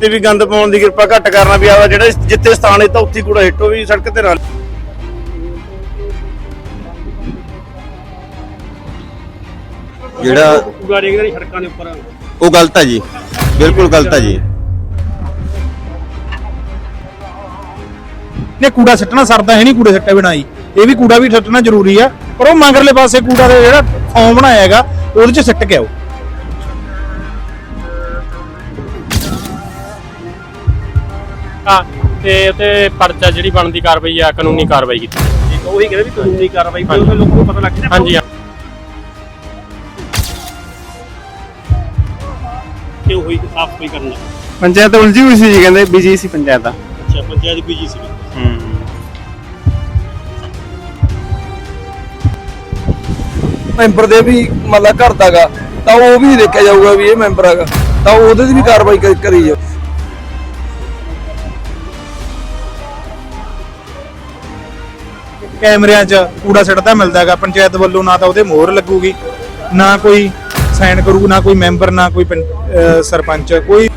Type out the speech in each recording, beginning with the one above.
ਤੇ ਵੀ ਗੰਦ ਪਾਉਣ ਦੀ ਕਿਰਪਾ ਘੱਟ ਕਰਨਾ ਵੀ ਆਦਾ ਜਿਹੜਾ ਜਿੱਥੇ ਸਥਾਨ ਹੈ ਤਾਂ ਉੱਥੇ ਹੀ ਕੂੜਾ ਹਿੱਟੋ ਵੀ ਸੜਕ ਤੇ ਨਾਲ। ਜਿਹੜਾ ਕੂੜਾ ਡੇਗਦੇ ਨੇ ਸੜਕਾਂ ਦੇ ਉੱਪਰ ਉਹ ਗਲਤ ਹੈ ਜੀ। ਬਿਲਕੁਲ ਗਲਤ ਹੈ ਜੀ। ਨੇ ਕੂੜਾ ਸੱਟਣਾ ਸਰਦਾ ਹੈ ਨਹੀਂ ਕੂੜੇ ਸੱਟੇ ਬਿਨਾਂ ਹੀ ਇਹ ਵੀ ਕੂੜਾ ਵੀ ਸੱਟਣਾ ਜ਼ਰੂਰੀ ਆ। ਪਰ ਉਹ ਮਗਰਲੇ ਪਾਸੇ ਕੂੜਾ ਦਾ ਜਿਹੜਾ ਫਾਰਮ ਬਣਾਇਆ ਹੈਗਾ ਉਹਦੇ 'ਚ ਸਿੱਟ ਕੇ ਆਓ। ਹਾਂ ਤੇ ਤੇ ਪਰਚਾ ਜਿਹੜੀ ਬਣਦੀ ਕਾਰਵਾਈ ਆ ਕਾਨੂੰਨੀ ਕਾਰਵਾਈ ਕੀਤੀ। ਠੀਕ ਉਹੀ ਕਹਿੰਦੇ ਵੀ ਕਾਨੂੰਨੀ ਕਾਰਵਾਈ ਕੋਈ ਲੋਕਾਂ ਨੂੰ ਪਤਾ ਲੱਗ ਜਾਂਦਾ ਹਾਂਜੀ ਕਿਉਂ ਹੋਈ ਸਾਫ਼ ਸਫ਼ਾਈ ਕਰਨਾ। ਪੰਚਾਇਤ ਉਲਝੀ ਹੋਈ ਸੀ ਜੀ ਕਹਿੰਦੇ ਬਿਜ਼ੀ ਸੀ ਪੰਚਾਇਤ ਦਾ। ਅੱਛਾ ਪੰਚਾਇਤ ਬੀਜੀ ਸੀ। ਮੈਂਬਰ ਦੇ ਵੀ ਮਤਲਬ ਘਰ ਦਾਗਾ ਤਾਂ ਉਹ ਵੀ ਦੇਖਿਆ ਜਾਊਗਾ ਵੀ ਇਹ ਮੈਂਬਰ ਹੈਗਾ। ਤਾਂ ਉਹਦੇ ਤੇ ਵੀ ਕਾਰਵਾਈ ਕਰ- ਕਰੀ ਜਾਓ। ਕੈਮਰਿਆਂ 'ਚ ਕੂੜਾ ਸਿੱਟਦਾ ਮਿਲਦਾ ਹੈਗਾ ਪੰਚਾਇਤ ਵੱਲੋਂ ਨਾ ਤਾਂ ਉਹਦੇ ਮੋਹਰ ਲੱਗੂਗੀ ਨਾ ਕੋਈ ਸਾਈਨ ਕਰੂ ਨਾ ਕੋਈ ਮੈਂਬਰ ਨਾ ਕੋਈ ਸਰਪੰਚ ਕੋਈ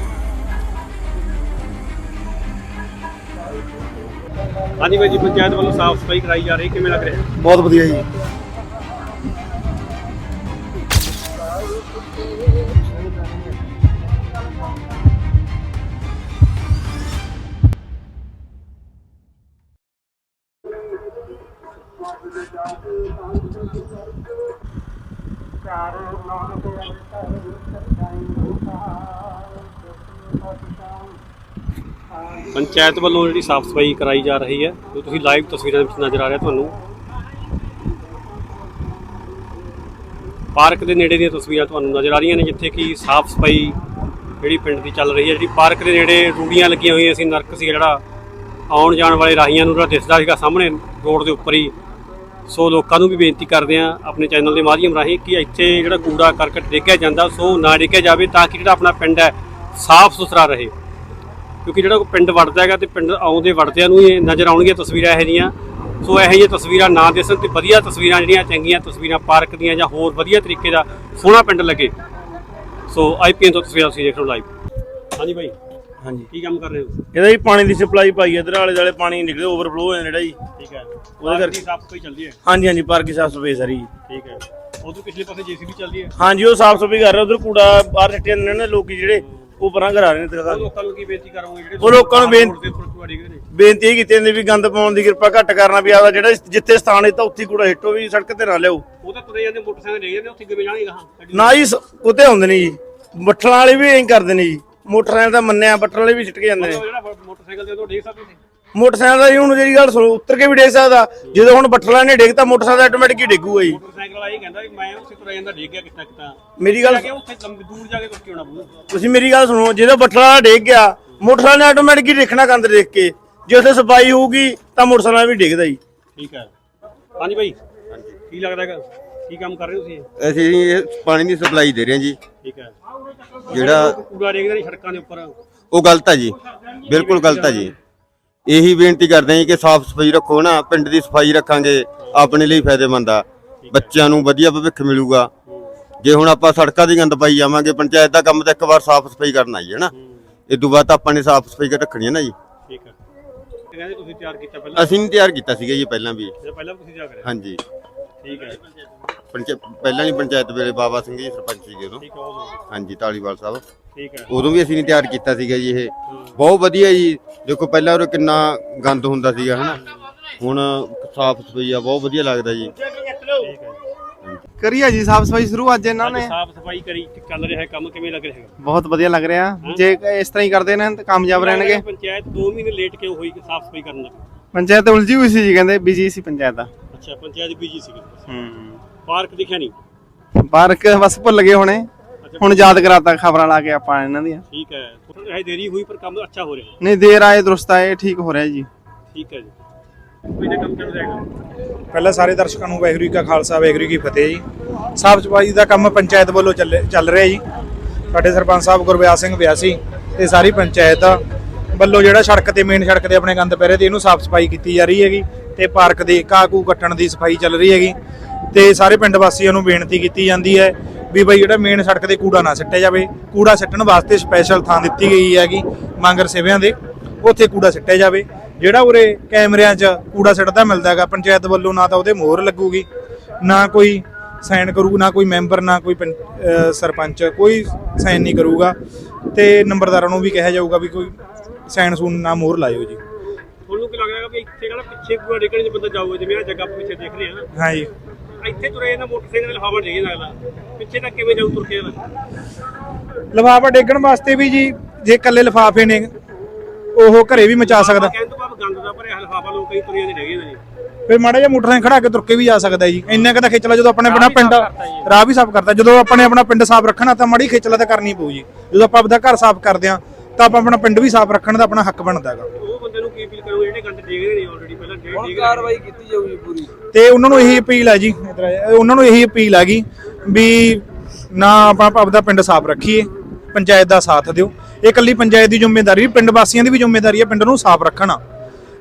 ਹਾਂਜੀ ਬਾਈ ਜੀ ਪੰਚਾਇਤ ਵੱਲੋਂ ਸਾਫ਼ ਸਫ਼ਾਈ ਕਰਾਈ ਜਾ ਰਹੀ ਕਿਵੇਂ ਲੱਗ ਰਿਹਾ? ਬਹੁਤ ਵਧੀਆ ਜੀ। ਪੰਚਾਇਤ ਵੱਲੋਂ ਜਿਹੜੀ ਸਾਫ਼ ਸਫ਼ਾਈ ਕਰਾਈ ਜਾ ਰਹੀ ਹੈ, ਜੋ ਤੁਸੀਂ ਲਾਈਵ ਤਸਵੀਰਾਂ ਵਿੱਚ ਨਜ਼ਰ ਆ ਰਿਹਾ ਤੁਹਾਨੂੰ। ਪਾਰਕ ਦੇ ਨੇੜੇ ਦੀਆਂ ਤਸਵੀਰਾਂ ਤੁਹਾਨੂੰ ਨਜ਼ਰ ਆ ਰਹੀਆਂ ਨੇ, ਜਿੱਥੇ ਕਿ ਸਾਫ਼ ਸਫ਼ਾਈ ਜਿਹੜੀ ਪਿੰਡ ਦੀ ਚੱਲ ਰਹੀ ਹੈ, ਜਿਹੜੀ ਪਾਰਕ ਦੇ ਨੇੜੇ ਰੂੜੀਆਂ ਲੱਗੀਆਂ ਹੋਈਆਂ ਸੀ, ਨਰਕ ਸੀ ਜਿਹੜਾ, ਆਉਣ ਜਾਣ ਵਾਲੇ ਰਾਹੀਆਂ ਨੂੰ ਜਿਹੜਾ ਦਿਸਦਾ ਸੀਗਾ ਸਾਹਮਣੇ, ਰੋਡ ਦੇ ਉੱਪਰ ਹੀ। ਸੋ ਲੋਕਾਂ ਨੂੰ ਵੀ ਬੇਨਤੀ ਕਰਦੇ ਆ ਆਪਣੇ ਚੈਨਲ ਦੇ ਮਾਧਿਅਮ ਰਾਹੀਂ ਕਿ ਇੱਥੇ ਜਿਹੜਾ ਕੂੜਾ ਕਰਕਟ ਡੇਕਿਆ ਜਾਂਦਾ, ਸੋ ਨਾ ਡੇਕਿਆ ਜਾਵੇ ਤਾਂ ਕਿ ਜਿਹੜਾ ਆਪਣਾ ਪਿੰਡ ਹੈ ਸਾਫ਼ ਸੁਥਰਾ ਰਹੇ। ਕਿਉਂਕਿ ਜਿਹੜਾ ਕੋਈ ਪਿੰਡ ਵੜਦਾ ਹੈਗਾ ਤੇ ਪਿੰਡ ਆਉਂਦੇ ਵੜਦਿਆਂ ਨੂੰ ਹੀ ਨਜ਼ਰ ਆਉਣਗੀਆਂ ਤਸਵੀਰਾਂ ਇਹੋ ਜਿਹੀਆਂ। ਸੋ ਇਹੋ ਜਿਹੀਆਂ ਤਸਵੀਰਾਂ ਨਾ ਦਿਸਣ ਤੇ ਵਧੀਆ ਤਸਵੀਰਾਂ ਜਿਹੜੀਆਂ ਚੰਗੀਆਂ ਤਸਵੀਰਾਂ ਪਾਰਕ ਦੀਆਂ ਜਾਂ ਹੋਰ ਵਧੀਆ ਤਰੀਕੇ ਦਾ ਸੋਹਣਾ ਪਿੰਡ ਲੱਗੇ। ਸੋ ਆਈਪੀਐਨ ਤੋਂ ਤਸਵੀਰਾਂ ਤੁਸੀਂ ਦੇਖ ਰਹੇ ਹੋ ਲਾਈਵ ਹਾਂਜੀ ਭਾਈ ਹਾਂਜੀ। ਕੀ ਕੰਮ ਕਰ ਰਹੇ ਹੋ? ਇਹਦਾ ਜੀ ਪਾਣੀ ਦੀ ਸਪਲਾਈ ਪਾਈ ਇਧਰ ਆਲੇ ਦਾਲੇ ਪਾਣੀ ਨਿਕਲੇ ਓਵਰਫਲੋ ਹੋ ਜਾਂਦਾ ਜਿਹੜਾ ਜੀ। ਠੀਕ ਹੈ। ਉਹਦੇ ਕਰਕੇ- ਸਾਫ਼ ਸਫ਼ਾਈ ਚੱਲਦੀ ਹੈ? ਹਾਂਜੀ ਹਾਂਜੀ ਪਾਰਕ ਦੀ ਸਾਫ਼ ਸਫ਼ਾਈ ਸਾਰੀ। ਠੀਕ ਹੈ। ਉਧਰ ਪਿਛਲੇ ਪਾਸੇ ਜੀਸੀਬੀ ਚੱਲਦੀ ਹੈ? ਹਾਂਜੀ ਉਹ ਸਾਫ਼ ਸਫ਼ਾਈ ਕਰ ਰਹੇ ਉਧਰ ਕੂੜਾ ਬਾਹਰ ਸਿੱਟੇ ਜਾਂਦੇ ਨੇ ਲੋਕੀ ਜਿਹੜੇ। ਉਹ ਪਰਾਂ ਘਰ ਆ ਰਹੇ ਨੇ ਉਹ ਲੋਕਾਂ ਨੂੰ ਕੀ ਬੇਨਤੀ ਕਰੋਗੇ ਜਿਹੜੇ ਉਹ ਲੋਕਾਂ ਨੂੰ ਬੇਨ- ਰੋਡ ਦੇ ਉੱਪਰ ਕੂੜਾ ਡਿੱਗਦੇ ਨੇ? ਬੇਨਤੀ ਇਹ ਕੀਤੀ ਜਾਂਦੀ ਵੀ ਗੰਦ ਪਾਉਣ ਦੀ ਕਿਰਪਾ ਘੱਟ ਕਰਨਾ ਵੀ ਆਦਾ ਜਿਹੜਾ ਜਿੱਥੇ ਸਥਾਨ ਹੈ ਤਾਂ ਉੱਥੇ ਹੀ ਕੂੜਾ ਹਿੱਟੋ ਵੀ ਸੜਕ ਤੇ ਨਾ ਲਿਆਓ। ਉਹ ਤਾਂ ਤੁਰੇ ਜਾਂਦੇ ਮੋਟਰਸਾਈਕਲ ਡਿੱਗ ਜਾਂਦੇ ਉੱਥੇ ਕਿਵੇਂ ਜਾਣਗੇ ਗਾਹਾਂ? ਨਾ ਜੀ ਸ- ਉੱਤੇ ਹੁੰਦੇ ਨੇ ਜੀ। ਬੱਠਲਾਂ ਵਾਲੇ ਵੀ ਐਂ ਕਰਦੇ ਨੇ ਜੀ। ਮੋਟਰਸਾਈਕਲ ਦਾ ਮੰਨਿਆ ਬੱਠਲ ਵਾਲੇ ਵੀ ਕੇ ਜਾਂਦੇ ਨੇ। ਜਿਹੜਾ ਮੋਟਰਸਾਈਕਲ ਤੇ ਉਹ ਡਿੱਗ ਸਕਦੇ ਸੀ ਮੋਟਰਸਾਈਕਲ ਦਾ ਜੀ ਹੁਣ ਜਿਹੜੀ ਗੱਲ ਸੁਣੋ ਉੱਤਰ ਕੇ ਵੀ ਡੇਗ ਸਕਦਾ। ਜਦੋਂ ਹੁਣ ਬੱਠਲਾਂ ਨੇ ਡੇਗਤਾ ਮੋਟਰਸਾਈਕਲ ਆਟੋਮੈਟਿਕ ਹੀ ਡੇਗੂਗਾ ਜੀ। ਮੋਟਰਸਾਈਕਲ ਵਾਲਾ ਇਹ ਕਹਿੰਦਾ ਵੀ ਮੈਂ ਉੱਥੇ ਤੁਰਿਆ ਜਾਂਦਾ ਡਿੱਗ ਗਿਆ ਕਿਤਾ ਕਿਤਾ ਮੇਰੀ ਗੱਲ ਜਾ ਕੇ ਉੱਥੇ ਲੰਬੀ ਦੂਰ ਜਾ ਕੇ ਕੁਝ ਕਿਉਂ ਨਾ ਬੋਲੂ? ਤੁਸੀਂ ਮੇਰੀ ਗੱਲ ਸੁਣੋ ਜਦੋਂ ਬੱਠਲਾ ਡੇਗ ਗਿਆ ਮੋਟਰਸਾਈਕਲ ਨੇ ਆਟੋਮੈਟਿਕ ਹੀ ਦੇਖਣਾ ਕੰਦ ਦੇਖ ਕੇ। ਜੇ ਉੱਥੇ ਸਫ਼ਾਈ ਹੋਊਗੀ ਤਾਂ ਮੋਟਰਸਾਈਕਲ ਵੀ ਡੇਗਦਾ ਜੀ। ਠੀਕ ਹੈ। ਹਾਂਜੀ ਭਾਈ ਕੀ ਲੱਗਦਾ ਹੈਗਾ? ਕੀ ਕੰਮ ਕਰ ਰਹੇ ਹੋ ਤੁਸੀਂ? ਅਸੀਂ ਇਹ ਪਾਣੀ ਦੀ ਸਪਲਾਈ ਦੇ ਰਹੇ ਹਾਂ ਜੀ। ਠੀਕ ਹੈ। ਜਿਹੜਾ ਕੂੜਾ ਡੇਗਦੇ ਸੜਕਾਂ ਦੇ ਉੱਪਰ। ਉਹ ਗਲਤ ਹੈ ਜੀ। ਬਿਲਕੁਲ ਗਲਤ ਹੈ ਜੀ। ਇਹੀ ਬੇਨਤੀ ਕਰਦੇ ਹਾਂ ਜੀ ਕਿ ਸਾਫ਼ ਸਫ਼ਾਈ ਰੱਖੋ ਨਾ ਪਿੰਡ ਦੀ ਸਫ਼ਾਈ ਰੱਖਾਂਗੇ ਆਪਣੇ ਲਈ ਫਾਇਦੇਮੰਦ ਆ। ਬੱਚਿਆਂ ਨੂੰ ਵਧੀਆ ਭਵਿੱਖ ਮਿਲੂਗਾ। ਜੇ ਹੁਣ ਆਪਾਂ ਸੜਕਾਂ ਦੀ ਗੰਦ ਪਾਈ ਜਾਵਾਂਗੇ ਪੰਚਾਇਤ ਦਾ ਕੰਮ ਤਾਂ ਇੱਕ ਵਾਰ ਸਾਫ਼ ਸਫ਼ਾਈ ਕਰਨਾ ਹੀ ਹੈ ਨਾ। ਇਹ ਤੋਂ ਬਾਅਦ ਆਪਾਂ ਨੇ ਸਾਫ਼ ਸਫ਼ਾਈ ਰੱਖਣੀ ਹੈ ਨਾ ਜੀ। ਠੀਕ ਹੈ ਇਹ ਕਹਿੰਦੇ ਤੁਸੀਂ ਤਿਆਰ ਕੀਤਾ ਪਹਿਲਾਂ? ਅਸੀਂ ਨਹੀਂ ਤਿਆਰ ਕੀਤਾ ਸੀਗਾ ਜੀ ਪਹਿਲਾਂ ਵੀ। ਪਹਿਲਾਂ ਤੁਸੀਂ ਤਿਆਰ ਕਰਿਆ? ਹਾਂਜੀ। ਠੀਕ ਹੈ ਪੰਚਾਇਤ ਪਹਿਲਾਂ ਨਹੀਂ ਪੰਚਾਇਤ ਵੇਲੇ ਬਾਬਾ ਸਿੰਘ ਜੀ ਸਰਪੰਚ ਸੀਗੇ ਉਦੋਂ। ਠੀਕ ਹੈ ਹਾਂਜੀ ਢਾਲੀਵਾਲ ਸਾਹਿਬ। ਠੀਕ ਹੈ। ਉਦੋਂ ਵੀ ਅਸੀਂ ਨਹੀਂ ਤਿਆਰ ਕੀਤਾ ਸੀਗਾ ਜੀ ਇਹ। ਬਹੁਤ ਵਧੀਆ ਜੀ। ਦੇਖੋ ਪਹਿਲਾਂ ਉਹ ਕਿੰਨਾ ਗੰਦ ਹੁੰਦਾ ਸੀਗਾ ਹਨਾ। ਹੁਣ ਸਾਫ਼ ਸਫ਼ਾਈ ਆ ਬਹੁਤ ਵਧੀਆ ਲੱਗਦਾ ਜੀ। ਕਰੀਆ ਜੀ ਸਾਫ਼ ਸਫ਼ਾਈ ਸ਼ੁਰੂ ਅੱਜ ਇਹਨਾਂ ਨੇ। ਸਾਫ਼ ਸਫ਼ਾਈ ਕਰੀ ਚੱਲ ਰਿਹਾ ਹੈ ਕੰਮ ਕਿਵੇਂ ਲੱਗ ਰਿਹਾ ਹੈਗਾ? ਬਹੁਤ ਵਧੀਆ ਲੱਗ ਰਿਹਾ। ਜੇ ਇਸ ਤਰ੍ਹਾਂ ਹੀ ਕਰਦੇ ਨੇ ਤਾਂ ਕਾਮਯਾਬ ਰਹਿਣਗੇ। ਪੰਚਾਇਤ 2 ਮਹੀਨੇ ਲੇਟ ਕਿਉਂ ਹੋਈ ਸਾਫ਼ ਸਫ਼ਾਈ ਕਰਨ ਲੱਗੀ ਪੰਚਾਇਤ ਉਲਝੀ ਹੋਈ ਸੀ ਜੀ ਕਹਿੰਦੇ ਬਿਜ਼ੀ ਸੀ ਪੰਚਾਇਤ ਦਾ। ਅੱਛਾ ਪੰਚਾਇਤ ਬੀਜੀ ਸੀ। ਹੂੰ। ਪਾਰਕ ਦਿਖਿਆ ਨਹੀਂ? ਪਾਰਕ ਬਸ ਭੁੱਲ ਗਏ ਹੋਣੇ। ਹੁਣ ਯਾਦ ਕਰਾਤਾ ਖਬਰਾਂ ਲਾ ਕੇ ਆਪਾਂ ਇਹਨਾਂ ਦੀਆਂ। ਠੀਕ ਹੈ। ਥੋੜਾ ਇਹ ਦੇਰੀ ਹੋਈ ਪਰ ਕੰਮ ਅੱਛਾ ਹੋ ਰਿਹਾ ਨਹੀਂ ਦੇਰ ਆਏ ਦਰੁਸਤ ਆਏ ਠੀਕ ਹੋ ਰਿਹਾ ਜੀ। ਠੀਕ ਹੈ ਜੀ। ਕੋਈ ਨਾ ਕੰਮ ਚੱਲ ਰਿਹਾ ਪਹਿਲਾਂ ਸਾਰੇ ਦਰਸ਼ਕਾਂ ਨੂੰ ਵਾਹਿਗੁਰੂ ਕਾ ਖਾਲਸਾ ਵਾਹਿਗੁਰੂ ਕੀ ਫਤਿਹ ਜੀ। ਸਾਫ਼ ਸਫ਼ਾਈ ਦਾ ਕੰਮ ਪੰਚਾਇਤ ਵੱਲੋਂ ਚੱਲ ਰਿਹਾ ਜੀ। ਸਾਡੇ ਸਰਪੰਚ ਸਾਹਿਬ ਗੁਰਵਿਆਸ ਸਿੰਘ ਵਿਆਸੀ ਤੇ ਸਾਰੀ ਪੰਚਾਇਤ ਵੱਲੋਂ ਜਿਹੜਾ ਸੜਕ ਤੇ ਮੇਨ ਸੜਕ ਤੇ ਆਪਣੇ ਗੰਦ ਪੈ ਰਹੇ ਤੇ ਇਹਨੂੰ ਸਾਫ਼ ਸਫ਼ਾਈ ਕੀਤੀ ਜਾ ਰਹੀ ਹੈਗੀ ਤੇ ਪਾਰਕ ਦੇ ਘਾਹ ਘੂ ਕੱਟਣ ਦੀ ਸਫ਼ਾਈ ਚੱਲ ਰਹੀ ਹੈਗੀ। ਤੇ ਸਾਰੇ ਪਿੰਡ ਵਾਸੀਆਂ ਨੂੰ ਬੇਨਤੀ ਕੀਤੀ ਜਾਂਦੀ ਹੈ ਵੀ ਬਈ ਜਿਹੜਾ ਮੇਨ ਸੜਕ ਤੇ ਕੂੜਾ ਨਾ ਸਿੱਟਿਆ ਜਾਵੇ। ਕੂੜਾ ਸਿੱਟਣ ਵਾਸਤੇ ਸਪੈਸ਼ਲ ਥਾਂ ਦਿੱਤੀ ਗਈ ਹੈਗੀ ਮੰਗਰ ਸੇਵਿਆਂ ਦੇ। ਉੱਥੇ ਕੂੜਾ ਸਿੱਟਿਆ ਜਾਵੇ। ਜਿਹੜਾ ਉਰੇ ਕੈਮਰਿਆਂ 'ਚ ਕੂੜਾ ਸਿੱਟਦਾ ਮਿਲਦਾ ਹੈਗਾ ਪੰਚਾਇਤ ਵੱਲੋਂ ਨਾ ਤਾਂ ਉਹਦੇ ਮੋਹਰ ਲੱਗੂਗੀ ਨਾ ਕੋਈ ਸਾਈਨ ਕਰੂ ਨਾ ਕੋਈ ਮੈਂਬਰ ਨਾ ਕੋਈ ਸਰਪੰਚ ਕੋਈ ਸਾਈਨ ਨਹੀਂ ਕਰੂਗਾ। ਤੇ ਨੰਬਰਦਾਰਾਂ ਨੂੰ ਵੀ ਕਿਹਾ ਜਾਊਗਾ ਵੀ ਕੋਈ ਸਾਈਨ ਸੂਨ ਨਾ ਮੋਹਰ ਲਾਇਓ ਜੀ। ਤੁਹਾਨੂੰ ਕੀ ਲੱਗਦਾ ਵੀ ਇੱਥੇ ਕਿਹੜਾ ਪਿੱਛੇ ਪੂਰਾ ਡੇਕਣ ਜੇ ਬੰਦਾ ਜਾਊਗਾ ਜਿਵੇਂ ਆ ਜਗ੍ਹਾ ਪਿੱਛੇ ਦੇਖ ਰਹੇ ਹਾਂ ਹਾਂ ਜੀ ਇੱਥੇ ਤੁਰੇ ਨਾ ਮੋਟਰਸਾਈਕਲ ਹਵਾ ਡੇਗੇ ਲੱਗਦਾ। ਪਿੱਛੇ ਤੱਕ ਕਿਵੇਂ ਜਾਊ ਤੁਰ ਕੇ? ਲਿਫਾਫਾ ਡੇਗਣ ਵਾਸਤੇ ਵੀ ਜੀ ਜੇ ਇਕੱਲੇ ਲਿਫਾਫੇ ਨੇ ਉਹ ਘਰੇ ਵੀ ਮਚਾ ਸਕਦਾ। ਕਹਿਣ ਤੋਂ ਬਾਅਦ ਗੰਦ ਦਾ ਭਰਿਆ ਹਲਫਾਫਾ ਲੋਕ ਕਈ ਤੁਰੀਆਂ ਦੇ ਡੇਗੇ ਨੇ ਜੀ ਫਿਰ ਮਾੜਾ ਜਿਹਾ ਮੋਟਰਸਾਈਕਲ ਖੜਾ ਕੇ ਤੁਰ ਕੇ ਵੀ ਜਾ ਸਕਦਾ ਜੀ। ਇੰਨਾ ਕਦਾ ਖੇਚਲਾ ਜਦੋਂ ਆਪਣੇ ਆਪਣਾ ਪਿੰਡ ਰਾਹ ਵੀ ਸਾਫ਼ ਕਰਦਾ ਜਦੋਂ ਆਪਣੇ ਆਪਣਾ ਪਿੰਡ ਸਾਫ਼ ਰੱਖਣਾ ਤਾਂ ਮਾੜੀ ਖੇਚਲਾ ਤਾਂ ਕਰਨੀ ਪਊ ਜੀ। ਜਦੋਂ ਆਪਾਂ ਆਪਦਾ ਘਰ ਸਾਫ਼ ਕਰਦੇ ਆ ਤਾਂ ਆਪਾਂ ਆਪਣਾ ਪਿੰਡ ਵੀ ਸਾਫ਼ ਰੱਖਣ ਦਾ ਆਪਣਾ ਹੱਕ ਬਣਦਾ ਹੈਗਾ। ਉਹ ਬੰਦੇ ਨੂੰ ਕੀ ਅਪੀਲ ਕਰੋਗੇ ਜਿਹੜੇ ਗੰਦ ਡੇਗਦੇ ਨੇ ਆਲਰੇਡੀ ਪਹਿਲਾਂ ਡੇਗ ਹੁਣ ਡੇਗ ਕਾਰਵਾਈ ਕੀਤੀ ਜਾਊਗੀ ਪੂਰੀ। ਤੇ ਉਹਨਾਂ ਨੂੰ ਇਹੀ ਅਪੀਲ ਹੈ ਜੀ ਇੱਧਰ ਆ ਜਾ। ਉਹਨਾਂ ਨੂੰ ਇਹੀ ਅਪੀਲ ਹੈਗੀ ਵੀ ਨਾ ਆਪਾਂ ਆਪਦਾ ਪਿੰਡ ਸਾਫ਼ ਰੱਖੀਏ ਪੰਚਾਇਤ ਦਾ ਸਾਥ ਦਿਓ। ਇਹ ਇਕੱਲੀ ਪੰਚਾਇਤ ਦੀ ਜ਼ਿੰਮੇਵਾਰੀ ਪਿੰਡ ਵਾਸੀਆਂ ਦੀ ਵੀ ਜ਼ਿੰਮੇਵਾਰੀ ਹੈ ਪਿੰਡ ਨੂੰ ਸਾਫ਼ ਰੱਖਣਾ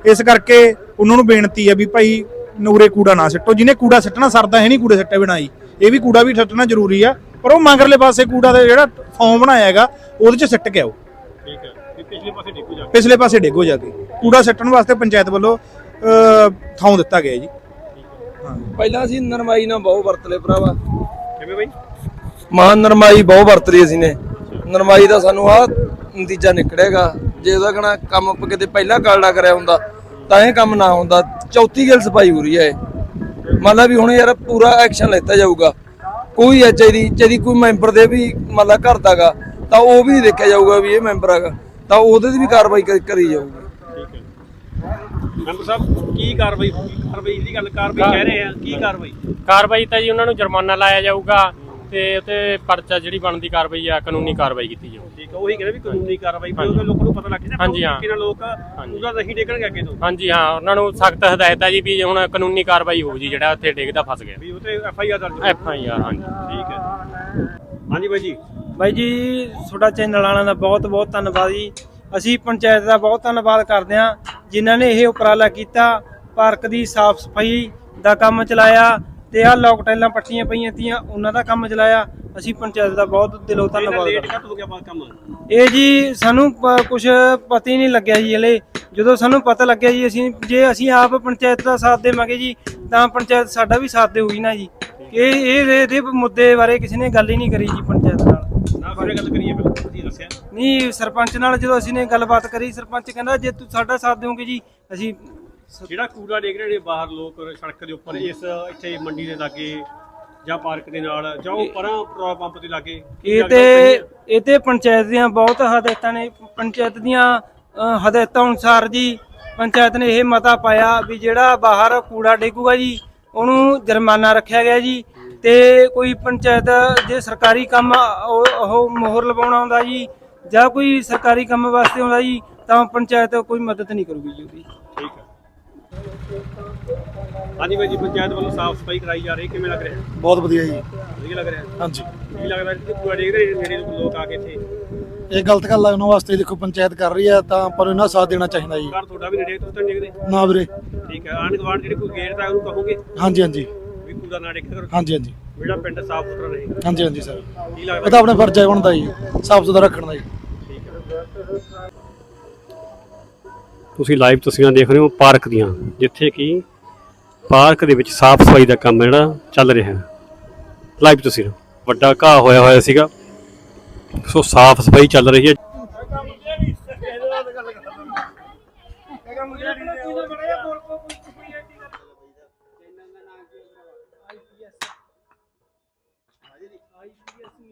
ਇਸ ਕਰਕੇ ਉਹਨਾਂ ਨੂੰ ਬੇਨਤੀ ਹੈ ਵੀ ਭਾਈ ਨੂਰੇ ਕੂੜਾ ਨਾ ਸਿੱਟੋ। ਜਿਹਨੇ ਕੂੜਾ ਸਿੱਟਣਾ ਸਰਦਾ ਹੈ ਨਹੀਂ ਕੂੜੇ ਸਿੱਟੇ ਬਿਨਾਂ ਹੀ ਇਹ ਵੀ ਕੂੜਾ ਵੀ ਸਿੱਟਣਾ ਜ਼ਰੂਰੀ ਆ ਪਰ ਉਹ ਮੰਗਰਲੇ ਪਾਸੇ ਕੂੜਾ ਦਾ ਜਿਹੜਾ ਫਾਰਮ ਬਣਾਇਆ ਹੈਗਾ ਉਹਦੇ 'ਚ ਸਿੱਟ ਕੇ ਆਓ। ਪਿਛਲੇ ਪਾਸੇ ਡੇਗੂ ਜਾ ਪਿਛਲੇ ਪਾਸੇ ਡੇਗੋ ਜਾ ਕੇ। ਕੂੜਾ ਸਿੱਟਣ ਵਾਸਤੇ ਪੰਚਾਇਤ ਵੱਲੋਂ ਥਾਂ ਦਿੱਤਾ ਗਿਆ ਜੀ। ਪਹਿਲਾਂ ਅਸੀਂ ਨਰਮਾਈ ਨਾਲ ਬਹੁਤ ਵਰਤ ਲਏ ਭਰਾਵਾ। ਕਿਵੇਂ ਬਾਈ? ਮਹਾਨ ਨਰਮਾਈ ਬਹੁਤ ਵਰਤ ਲਈ ਅਸੀਂ ਨੇ। ਨਰਮਾਈ ਦਾ ਸਾਨੂੰ ਆ ਨਤੀਜਾ ਨਿਕੜੇਗਾ ਜੇ ਉਹਦਾ ਕਹਣਾ ਕੰਮ ਆਪਾਂ ਕਿਤੇ ਪਹਿਲਾਂ ਕਾਲੜਾ ਕਰਿਆ ਹੁੰਦਾ ਤਾਂ ਇਹ ਕੰਮ ਨਾ ਹੁੰਦਾ। ਚੌਥੀ ਗੱਲ ਸਫ਼ਾਈ ਹੋ ਰਹੀ ਹੈ ਇਹ। ਮੰਨ ਲਾ ਵੀ ਹੁਣ ਯਾਰ ਪੂਰਾ ਐਕਸ਼ਨ ਲੈਤਾ ਜਾਊਗਾ। ਕੋਈ ਐਚਆਈ ਦੀ ਚਾਹੀ ਕੋਈ ਮੈਂਬਰ ਦੇ ਵੀ ਮੰਨ ਲਾ ਘਰ ਦਾਗਾ ਤਾਂ ਉਹ ਵੀ ਦੇਖਿਆ ਜਾਊਗਾ ਵੀ ਇਹ ਮੈਂਬਰ ਹੈਗਾ। ਤਾਂ ਉਹਦੇ ਤੇ ਵੀ ਕਾਰਵਾਈ ਕਰ- ਕਰੀ ਜਾਊਗੀ। ਠੀਕ ਹੈ ਮੈਂਬਰ ਸਾਹਿਬ ਕੀ ਕਾਰਵਾਈ ਹੋਊਗੀ? ਕਾਰਵਾਈ ਦੀ ਗੱਲ ਕਾਰਵਾਈ ਕਹਿ ਰਹੇ ਆ ਕੀ ਕਾਰਵਾਈ? ਕਾਰਵਾਈ ਤਾਂ ਜੀ ਉਹਨਾਂ ਨੂੰ ਜੁਰਮਾਨਾ ਲਾਇਆ ਜਾਊਗਾ ਤੇ ਉਤੇ ਪਰਚਾ ਜਿਹੜੀ ਬਣਦੀ ਕਾਰਵਾਈ ਆ ਕਾਨੂੰਨੀ ਕਾਰਵਾਈ ਕੀਤੀ ਜਾਊ ਠੀਕ ਹੈ ਉਹੀ ਕਹਿੰਦੇ ਵੀ ਕਾਨੂੰਨੀ ਕਾਰਵਾਈ ਵੀ ਉਹਦੇ ਲੋਕਾਂ ਨੂੰ ਪਤਾ ਲੱਗ ਜਾਏ ਹਾਂਜੀ, ਹਾਂ। ਕਿ ਲੋਕ ਉਹਦਾ ਨਹੀਂ ਡੇਗਣਗੇ ਅੱਗੇ ਤੋਂ। ਹਾਂਜੀ ਹਾਂ ਉਹਨਾਂ ਨੂੰ ਸਖਤ ਹਦਾਇਤ ਹੈ ਜੀ ਵੀ ਹੁਣ ਕਾਨੂੰਨੀ ਕਾਰਵਾਈ ਹੋਊ ਜੀ ਜਿਹੜਾ ਉੱਥੇ ਡਿੱਗਦਾ ਫਸ ਗਿਆ। ਵੀ ਉਹ ਤੇ ਐਫ ਆਈ ਆਰ ਦਰਜ ਹੋਊ। ਐਫ ਆਈ ਆਰ ਹਾਂਜੀ। ਠੀਕ ਹੈ। ਹਾਂਜੀ ਬਾਈ ਜੀ। ਬਾਈ ਜੀ ਤੁਹਾਡਾ ਚੈਨਲ ਵਾਲਿਆਂ ਦਾ ਬਹੁਤ ਬਹੁਤ ਧੰਨਵਾਦ ਜੀ। ਅਸੀਂ ਪੰਚਾਇਤ ਦਾ ਬਹੁਤ ਧੰਨਵਾਦ ਕਰਦੇ ਹਾਂ ਜਿਨ੍ਹਾਂ ਨੇ ਇਹ ਉਪਰਾਲਾ ਕੀਤਾ ਪਾਰਕ ਦੀ ਸਾਫ਼ ਸਫ਼ਾਈ ਦਾ ਕੰਮ ਚਲਾਇਆ ਤੇ ਆਹ ਲੋਕ ਟਾਈਲਾਂ ਪੱਟੀਆਂ ਪਈਆਂ ਤੀਆਂ ਉਹਨਾਂ ਦਾ ਕੰਮ ਚਲਾਇਆ। ਅਸੀਂ ਪੰਚਾਇਤ ਦਾ ਬਹੁਤ ਦਿਲੋਂ ਧੰਨਵਾਦ ਲੇਟ ਹਾਂ ਗਿਆ ਬਾਅਦ ਕੰਮ। ਇਹ ਜੀ ਸਾਨੂੰ ਕੁਝ ਪਤਾ ਹੀ ਨਹੀਂ ਲੱਗਿਆ ਜੀ ਹਲੇ। ਜਦੋਂ ਸਾਨੂੰ ਪਤਾ ਲੱਗਿਆ ਜੀ ਅਸੀਂ ਜੇ ਅਸੀਂ ਆਪ ਪੰਚਾਇਤ ਦਾ ਸਾਥ ਦੇਵਾਂਗੇ ਜੀ ਤਾਂ ਪੰਚਾਇਤ ਸਾਡਾ ਵੀ ਸਾਥ ਦੇਊਗੀ ਨਾ ਜੀ। ਇਹ ਇਹ ਇਹਦੇ ਮੁੱਦੇ ਬਾਰੇ ਕਿਸੇ ਨੇ ਗੱਲ ਹੀ ਨਹੀਂ ਕਰੀ ਜੀ ਪੰਚਾਇਤ ਨਾਲ ਨਾ ਫਿਰ ਗੱਲ ਕਰੀਏ ਪਹਿਲਾਂ ਤੁਸੀਂ ਦੱਸਿਆ ਨਹੀਂ ਸਰਪੰਚ ਨਾਲ ਜਦੋਂ ਅਸੀਂ ਨੇ ਗੱਲਬਾਤ ਕਰੀ ਸਰਪੰਚ ਕਹਿੰਦਾ ਜੇ ਤੂੰ ਸਾਡਾ ਸਾਥ ਦੇਵੋਗੇ ਜੀ ਅਸੀਂ ਜਿਹੜਾ ਕੂੜਾ ਡੇਗ ਰਹੇ ਨੇ ਬਾਹਰ ਲੋਕ ਸੜਕ ਦੇ ਉੱਪਰ ਇਸ ਇੱਥੇ ਮੰਡੀ ਦੇ ਲਾਗੇ ਜਾਂ ਪਾਰਕ ਦੇ ਨਾਲ ਜਾਂ ਉਹ ਪਰਾਂ ਪੈਟਰੋਲ ਪੰਪ ਦੇ ਲਾਗੇ ਇਹ ਤੇ? ਇਹ ਤੇ ਪੰਚਾਇਤ ਦੀਆਂ ਬਹੁਤ ਹਦਾਇਤਾਂ ਨੇ। ਪੰਚਾਇਤ ਦੀਆਂ ਹਦਾਇਤਾਂ ਅਨੁਸਾਰ ਜੀ ਪੰਚਾਇਤ ਨੇ ਇਹ ਮਤਾ ਪਾਇਆ ਵੀ ਜਿਹੜਾ ਬਾਹਰ ਕੂੜਾ ਡੇਗੂਗਾ ਜੀ ਉਹਨੂੰ ਜੁਰਮਾਨਾ ਰੱਖਿਆ ਗਿਆ ਜੀ। ਤੇ ਕੋਈ ਪੰਚਾਇਤ ਜੇ ਸਰਕਾਰੀ ਕੰਮ ਉਹ ਉਹ ਮੋਹਰ ਲਵਾਉਣਾ ਹੁੰਦਾ ਜੀ ਜਾਂ ਕੋਈ ਸਰਕਾਰੀ ਕੰਮ ਵਾਸਤੇ ਆਉਂਦਾ ਜੀ ਤਾਂ ਪੰਚਾਇਤ ਕੋਈ ਮਦਦ ਨਹੀਂ ਕਰੂਗੀ ਜੀ ਉਹਦੀ। ਠੀਕ ਹੈ। ਹਾਂਜੀ ਬਾਈ ਜੀ ਪੰਚਾਇਤ ਵੱਲੋਂ ਸਾਫ਼ ਸਫ਼ਾਈ ਕਰਾਈ ਜਾ ਰਹੀ ਕਿਵੇਂ ਲੱਗ ਰਿਹਾ? ਬਹੁਤ ਵਧੀਆ ਜੀ। ਵਧੀਆ ਲੱਗ ਰਿਹਾ? ਹਾਂਜੀ। ਕੀ ਲੱਗਦਾ ਕਿ ਕੂੜਾ ਡੇਗ ਰਹੇ ਨੇ ਜਿਹੜੇ ਲੋਕ ਆ ਕੇ ਇੱਥੇ? ਇਹ ਗਲਤ ਗੱਲ ਆ ਉਹਨਾਂ ਵਾਸਤੇ ਦੇਖੋ ਪੰਚਾਇਤ ਕਰ ਰਹੀ ਆ ਤਾਂ ਪਰ ਇਹਨਾਂ ਸਾਥ ਦੇਣਾ ਚਾਹੀਦਾ ਜੀ। ਘਰ ਤੁਹਾਡਾ ਵੀ ਨੇੜੇ ਤੁਸੀਂ ਤਾਂ ਨੀ ਡੇਗਦੇ ਨਾ ਵੀਰੇ। ਠੀਕ ਹੈ ਆਂਢ ਗੁਆਂਢ ਜਿਹੜੇ ਕੋਈ ਗੇਟ ਦਾ ਉਹਨੂੰ ਕਹੋਗੇ? ਹਾਂਜੀ ਹਾਂਜੀ। ਦਾ ਆਪਣੇ ਫਰਜ਼ ਹੈ ਬਣਦਾ ਜੀ ਸਾਫ਼ ਸੁਥਰਾ ਰੱਖਣ ਦਾ ਜੀ। ਤੁਸੀਂ ਲਾਈਵ ਤਸਵੀਰਾਂ ਦੇਖ ਰਹੇ ਹੋ ਪਾਰਕ ਦੀਆਂ ਜਿੱਥੇ ਕਿ ਪਾਰਕ ਦੇ ਵਿੱਚ ਸਾਫ਼ ਸਫ਼ਾਈ ਦਾ ਕੰਮ ਜਿਹੜਾ ਚੱਲ ਰਿਹਾ ਹੈ। ਲਾਈਵ ਤਸਵੀਰ। ਵੱਡਾ ਘਾਹ ਹੋਇਆ ਹੋਇਆ ਸੀਗਾ। ਸੋ ਸਾਫ਼ ਸਫ਼ਾਈ ਚੱਲ ਰਹੀ ਹੈ।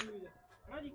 ਹੈ ਜੀ